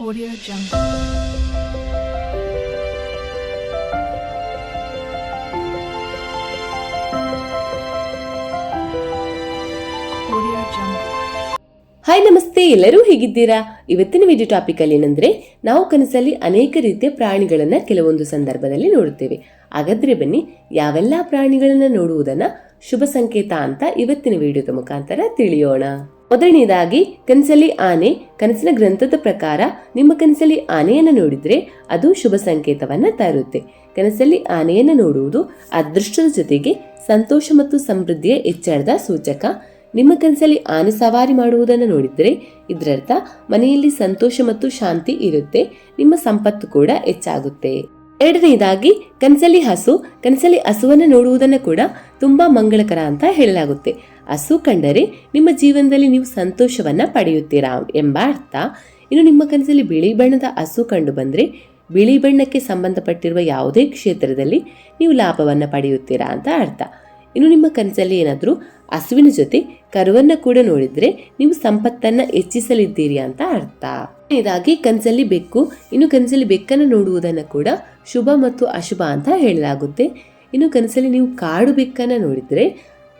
Audio Jungle. Hi ನಮಸ್ತೆ. ಎಲ್ಲರೂ ಹೇಗಿದ್ದೀರಾ? ಇವತ್ತಿನ ವಿಡಿಯೋ ಟಾಪಿಕ್ ಅಲ್ಲಿ ಏನಂದ್ರೆ, ನಾವು ಕನಸಲ್ಲಿ ಅನೇಕ ರೀತಿಯ ಪ್ರಾಣಿಗಳನ್ನ ಕೆಲವೊಂದು ಸಂದರ್ಭದಲ್ಲಿ ನೋಡುತ್ತೇವೆ. ಹಾಗಾದ್ರೆ ಬನ್ನಿ, ಯಾವೆಲ್ಲ ಪ್ರಾಣಿಗಳನ್ನ ನೋಡುವುದನ್ನ ಶುಭ ಸಂಕೇತ ಅಂತ ಇವತ್ತಿನ ವಿಡಿಯೋದ ಮುಖಾಂತರ ತಿಳಿಯೋಣ. ಮೊದಲನೇದಾಗಿ, ಕನಸಲ್ಲಿ ಆನೆ, ಕನಸಿನ ಗ್ರಂಥದ ಪ್ರಕಾರ ನಿಮ್ಮ ಕನಸಲ್ಲಿ ಆನೆಯನ್ನು ನೋಡಿದರೆ ಅದು ಶುಭ ಸಂಕೇತವನ್ನು ತರುತ್ತೆ. ಕನಸಲ್ಲಿ ಆನೆಯನ್ನು ನೋಡುವುದು ಅದೃಷ್ಟದ ಜೊತೆಗೆ ಸಂತೋಷ ಮತ್ತು ಸಮೃದ್ಧಿಯ ಹೆಚ್ಚಳದ ಸೂಚಕ. ನಿಮ್ಮ ಕನಸಲ್ಲಿ ಆನೆ ಸವಾರಿ ಮಾಡುವುದನ್ನು ನೋಡಿದರೆ ಇದರರ್ಥ ಮನೆಯಲ್ಲಿ ಸಂತೋಷ ಮತ್ತು ಶಾಂತಿ ಇರುತ್ತೆ, ನಿಮ್ಮ ಸಂಪತ್ತು ಕೂಡ ಹೆಚ್ಚಾಗುತ್ತೆ. ಎರಡನೇದಾಗಿ, ಕನಸಲ್ಲಿ ಹಸು, ಕನಸಲ್ಲಿ ಹಸುವನ್ನು ನೋಡುವುದನ್ನು ಕೂಡ ತುಂಬ ಮಂಗಳಕರ ಅಂತ ಹೇಳಲಾಗುತ್ತೆ. ಹಸು ಕಂಡರೆ ನಿಮ್ಮ ಜೀವನದಲ್ಲಿ ನೀವು ಸಂತೋಷವನ್ನು ಪಡೆಯುತ್ತೀರಾ ಎಂಬ ಅರ್ಥ. ಇನ್ನು ನಿಮ್ಮ ಕನಸಲ್ಲಿ ಬಿಳಿ ಬಣ್ಣದ ಹಸು ಕಂಡು ಬಂದರೆ, ಬಿಳಿ ಬಣ್ಣಕ್ಕೆ ಸಂಬಂಧಪಟ್ಟಿರುವ ಯಾವುದೇ ಕ್ಷೇತ್ರದಲ್ಲಿ ನೀವು ಲಾಭವನ್ನು ಪಡೆಯುತ್ತೀರಾ ಅಂತ ಅರ್ಥ. ಇನ್ನು ನಿಮ್ಮ ಕನಸಲ್ಲಿ ಏನಾದರೂ ಹಸುವಿನ ಜೊತೆ ಕರುವನ್ನ ಕೂಡ ನೋಡಿದ್ರೆ ನೀವು ಸಂಪತ್ತನ್ನ ಹೆಚ್ಚಿಸಲಿದ್ದೀರಿ ಅಂತ ಅರ್ಥ. ಇದಾಗಿ ಕನಸಲ್ಲಿ ಬೆಕ್ಕು. ಇನ್ನು ಕನಸಲ್ಲಿ ಬೆಕ್ಕನ್ನು ನೋಡುವುದನ್ನು ಕೂಡ ಶುಭ ಮತ್ತು ಅಶುಭ ಅಂತ ಹೇಳಲಾಗುತ್ತೆ. ಇನ್ನು ಕನಸಲ್ಲಿ ನೀವು ಕಾಡು ಬೆಕ್ಕನ್ನು ನೋಡಿದರೆ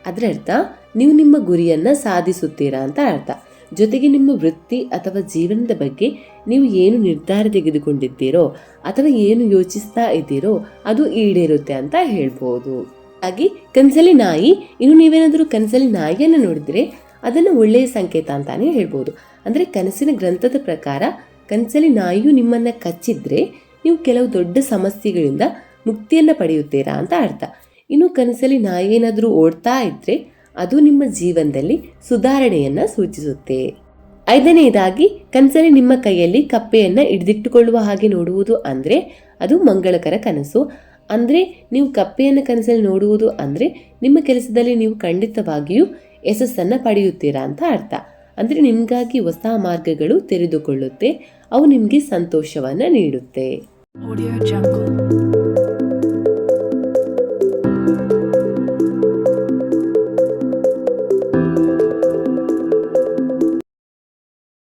ಅದರ ಅರ್ಥ ನೀವು ನಿಮ್ಮ ಗುರಿಯನ್ನು ಸಾಧಿಸುತ್ತೀರಾ ಅಂತ ಅರ್ಥ. ಜೊತೆಗೆ ನಿಮ್ಮ ವೃತ್ತಿ ಅಥವಾ ಜೀವನದ ಬಗ್ಗೆ ನೀವು ಏನು ನಿರ್ಧಾರ ತೆಗೆದುಕೊಂಡಿದ್ದೀರೋ ಅಥವಾ ಏನು ಯೋಚಿಸ್ತಾ ಇದ್ದೀರೋ ಅದು ಈಡೇರುತ್ತೆ ಅಂತ ಹೇಳ್ಬೋದು. ಹಾಗೆ ಕನ್ಸಲಿ ನಾಯಿ, ಇನ್ನು ನೀವೇನಾದರೂ ಕನಸಲ್ಲಿ ನಾಯಿಯನ್ನು ನೋಡಿದರೆ ಅದನ್ನು ಒಳ್ಳೆಯ ಸಂಕೇತ ಅಂತಾನೆ ಹೇಳ್ಬೋದು. ಅಂದರೆ ಕನಸಿನ ಗ್ರಂಥದ ಪ್ರಕಾರ ಕನಸಲ್ಲಿ ನಾಯಿಯು ನಿಮ್ಮನ್ನು ಕಚ್ಚಿದ್ರೆ ನೀವು ಕೆಲವು ದೊಡ್ಡ ಸಮಸ್ಯೆಗಳಿಂದ ಮುಕ್ತಿಯನ್ನು ಪಡೆಯುತ್ತೀರಾ ಅಂತ ಅರ್ಥ. ಇನ್ನು ಕನಸಲ್ಲಿ ನಾಯಿ ಏನಾದರೂ ಓಡ್ತಾ ಇದ್ರೆ ಅದು ನಿಮ್ಮ ಜೀವನದಲ್ಲಿ ಸುಧಾರಣೆಯನ್ನು ಸೂಚಿಸುತ್ತೆ. ಐದನೆಯದಾಗಿ, ಕನಸಲ್ಲಿ ನಿಮ್ಮ ಕೈಯಲ್ಲಿ ಕಪ್ಪೆಯನ್ನು ಹಿಡಿದಿಟ್ಟುಕೊಳ್ಳುವ ಹಾಗೆ ನೋಡುವುದು ಅಂದರೆ ಅದು ಮಂಗಳಕರ ಕನಸು. ಅಂದ್ರೆ ನೀವು ಕಪ್ಪೆಯನ್ನು ಕನಸಲ್ಲಿ ನೋಡುವುದು ಅಂದ್ರೆ ನಿಮ್ಮ ಕೆಲಸದಲ್ಲಿ ನೀವು ಖಂಡಿತವಾಗಿಯೂ ಯಶಸ್ಸನ್ನು ಪಡೆಯುತ್ತೀರಾ ಅಂತ ಅರ್ಥ ಅಂದ್ರೆ ನಿಮಗಾಗಿ ಹೊಸ ಮಾರ್ಗಗಳು ತೆರೆದುಕೊಳ್ಳುತ್ತೆ, ಅವು ನಿಮಗೆ ಸಂತೋಷವನ್ನ ನೀಡುತ್ತೆ.